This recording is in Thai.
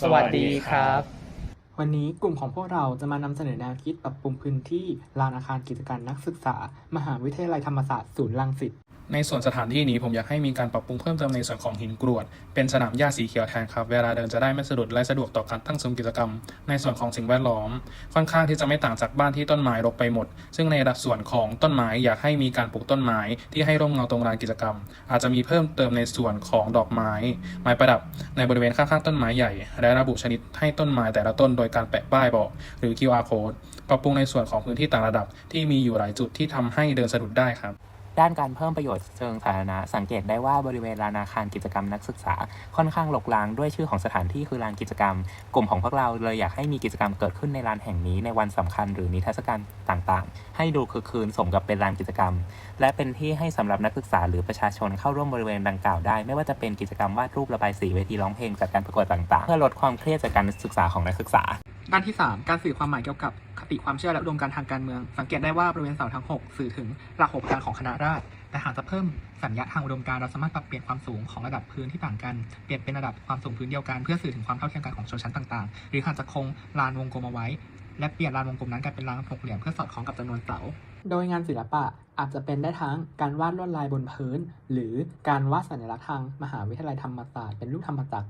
สวัสดีครับ วันนี้กลุ่มของพวกเราจะมานำเสนอแนวคิดปรับปรุงพื้นที่ลานอาคารกิจการนักศึกษา มหาวิทยาลัยธรรมศาสตร์ศูนย์รังสิต ในส่วนสถานที่นี้ผมอยากให้มีการปรับปรุงเพิ่มเติมในส่วนของหินกรวด เป็นสนามหญ้าสีเขียวแทนครับ เวลาเดินจะได้ไม่สะดุดและสะดวกต่อการตั้งซุ้มกิจกรรม ในส่วนของสิ่งแวดล้อม ค่อนข้างที่จะไม่ต่างจากบ้านที่ต้นไม้รกไปหมด ซึ่งในระดับส่วนของต้นไม้อยากให้มีการปลูกต้นไม้ที่ให้ร่มเงาตรงลานกิจกรรม อาจจะมีเพิ่มเติมในส่วนของดอกไม้ ไม้ประดับ ในบริเวณข้างๆต้นไม้ใหญ่ และระบุชนิดให้ต้นไม้แต่ละต้นโดยการแปะป้ายบอก หรือ QR code ปรับปรุงในส่วนของพื้นที่ต่างระดับที่มีอยู่หลายจุดที่ทำให้เดินสะดุดได้ครับ ด้านการเพิ่มประโยชน์เชิงสาธารณะสังเกตได้ว่าบริเวณลานอาคารกิจกรรมนักศึกษา ค่อนข้างหลกลางด้วยชื่อของสถานที่คือลานกิจกรรม กลุ่มของพวกเราเลยอยากให้มีกิจกรรมเกิดขึ้นในลานแห่งนี้ในวันสำคัญหรือนิทรรศการต่างๆ ให้ดูคือคืนสมกับเป็นลานกิจกรรม และเป็นที่ให้สำหรับนักศึกษาหรือประชาชนเข้าร่วมบริเวณดังกล่าวได้ ไม่ว่าจะเป็นกิจกรรมวาดรูประบายสีเวทีร้องเพลงจัดการประกวดต่างๆ เพื่อลดความเครียดจากการศึกษาของนักศึกษา ด้านที่ 3 การสื่อความหมายเกี่ยวกับคติความเชื่อและอุดมการทางการเมือง สังเกตได้ว่าบริเวณเสาทั้ง 6 สื่อถึงหลักหกการของคณะราษฎรแต่หากจะเพิ่มสัญญาทางอุดมการเราสามารถปรับเปลี่ยนความสูงของระดับพื้นที่ต่างกันเปลี่ยนเป็นระดับความสูงพื้นเดียวกันเพื่อสื่อถึงความเท่าเทียมกันของชนชั้นต่างๆ หรือหากจะคงลานวงกลมเอาไว้ และเปลี่ยนลานวงกลมนั้นกลายเป็นลานหกเหลี่ยมเพื่อสอดคล้องกับจำนวนเสาโดยงานศิลปะอาจจะเป็นได้ทั้งการวาดลวดลายบนพื้น หรือการวาดสัญลักษณ์ทางมหาวิทยาลัยธรรมศาสตร์เป็นรูปธรรมจักร